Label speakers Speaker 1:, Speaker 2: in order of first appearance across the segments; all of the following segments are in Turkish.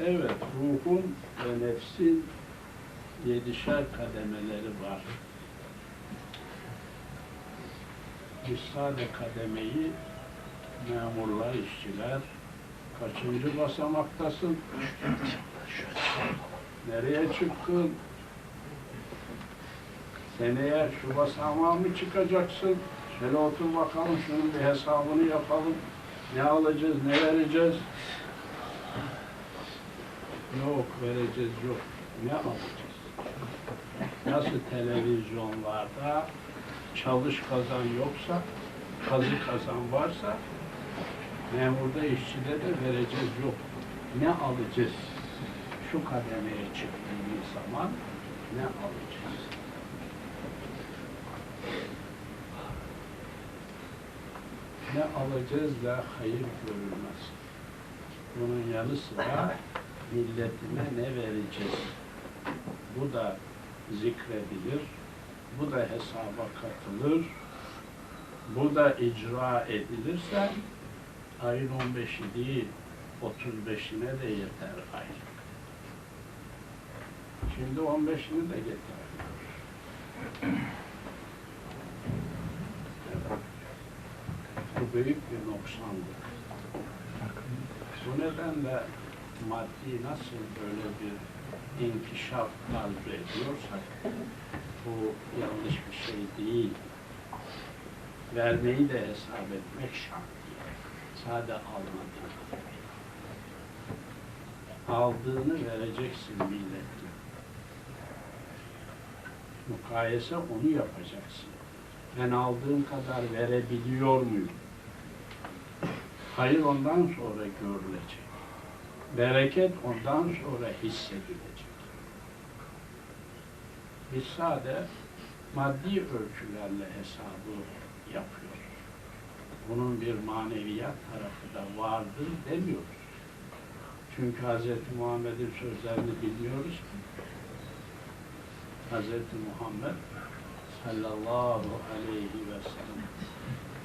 Speaker 1: Evet, ruhun ve nefsin yedişer kademeleri var. Biz sade kademeyi memurlar, işçiler, kaçıncı basamaktasın? Nereye çıktın? Seneye şu basamağa mı çıkacaksın? Şöyle otur bakalım, şunun bir hesabını yapalım. Ne alacağız, ne vereceğiz? Yok, vereceğiz yok. Ne alacağız? Nasıl televizyonlarda çalış kazan yoksa, kazı kazan varsa, memurda işçide de vereceğiz yok. Ne alacağız? Şu kademeye çıktığımız zaman ne alacağız? Ne alacağız da hayır görülmez. Bunun yanı sıra milletine ne vereceğiz? Bu da zikredilir. Bu da hesaba katılır. Bu da icra edilirse ayın 15'i değil 35'ine de yeter aylık. Şimdi 15'ini de getir. Evet. Bu büyük bir noksanlık. Bu nedenle maddi nasıl böyle bir inkişaf arzu ediyorsak bu yanlış bir şey değil. Vermeyi de hesap etmek şart. Sade almadığını. Aldığını vereceksin milletine. Mukayese onu yapacaksın. Ben aldığım kadar verebiliyor muyum? Hayır ondan sonra görülecek. Bereket ondan sonra hissedilecek. Biz sade maddi ölçülerle hesabı yapıyoruz. Bunun bir maneviyat tarafı da vardır demiyoruz. Çünkü Hz. Muhammed'in sözlerini bilmiyoruz ki. Hz. Muhammed sallallahu aleyhi ve sellem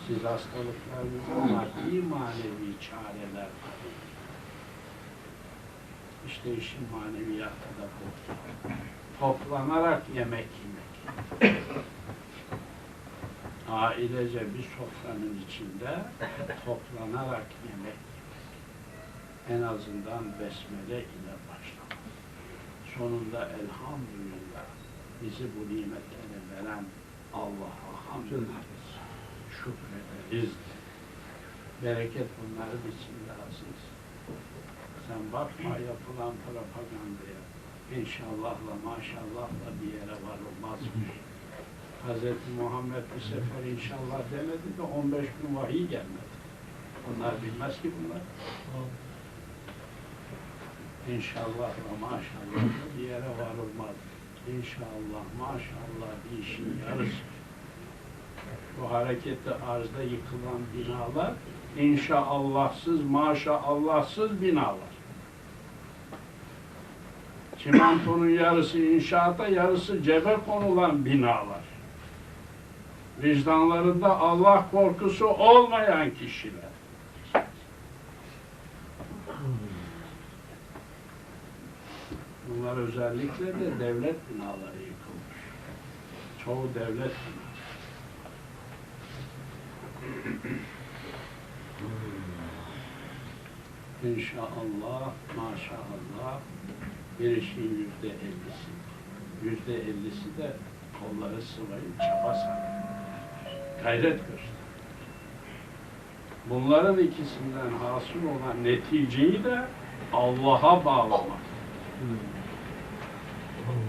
Speaker 1: siz hastalıklarınızı maddi manevi çareler arayın. İşte işin maneviyatı da bu. Toplanarak yemek yemek. Ailece bir sofranın içinde toplanarak yemek yemek. En azından besmele ile başlamak. Sonunda elhamdülillah bizi bu nimetleri veren Allah'a hamd ederiz. Şükrederiz. Bereket bunların içinde aziz. Sen bakma yapılan propagandaya. İnşallahla maşallahla bir yere varılmazmış. Hz. Muhammed bir sefer inşallah demedi de 15 gün vahiy gelmedi. Onlar bilmez ki bunlar. İnşallahla maşallahla bir yere varılmaz. İnşallah maşallah bir işin yarısı. Bu harekette arzda yıkılan binalar inşaallahsız maşaallahsız binalar. Çimentonun yarısı inşaata, yarısı cebe konulan binalar. Vicdanlarında Allah korkusu olmayan kişiler. Bunlar özellikle de devlet binaları yıkılmış. Çoğu devlet binaları. İnşallah, maşallah bir işin yüzde ellisi. Yüzde ellisi de kolları sıvayıp çaba sarf. Gayret göster. Bunların ikisinden hasıl olan neticeyi de Allah'a bağlamak.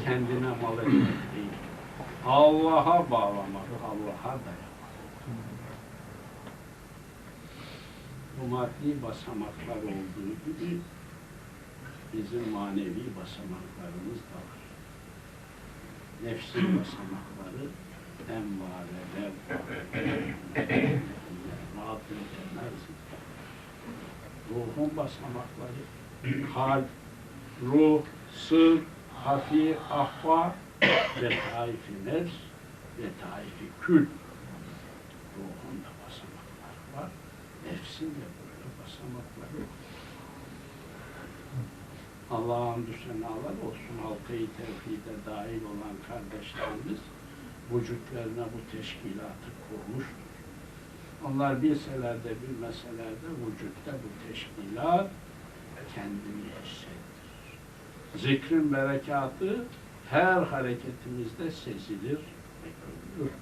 Speaker 1: Kendine mal etmek değil. Allah'a bağlamak, Allah'a dayanmak. Bu maddi basamaklar olduğu gibi bizim manevi basamaklarımız da var. Nefsin basamakları envareler, batıl cennet, ruhun basamakları, kalp, ruh, sır, hafi, ahva, letaifi nefs, letaifi kül. Ruhun da basamakları var, nefsin de böyle basamakları var. Allah'a hamdü senalar olsun halkayı tevhide dahil olan kardeşlerimiz vücutlarına bu teşkilatı kurmuştur. Onlar bilseler de bilmeseler de vücutta bu teşkilat kendini hissettirir. Zikrin berekatı her hareketimizde sezilir ve görülür.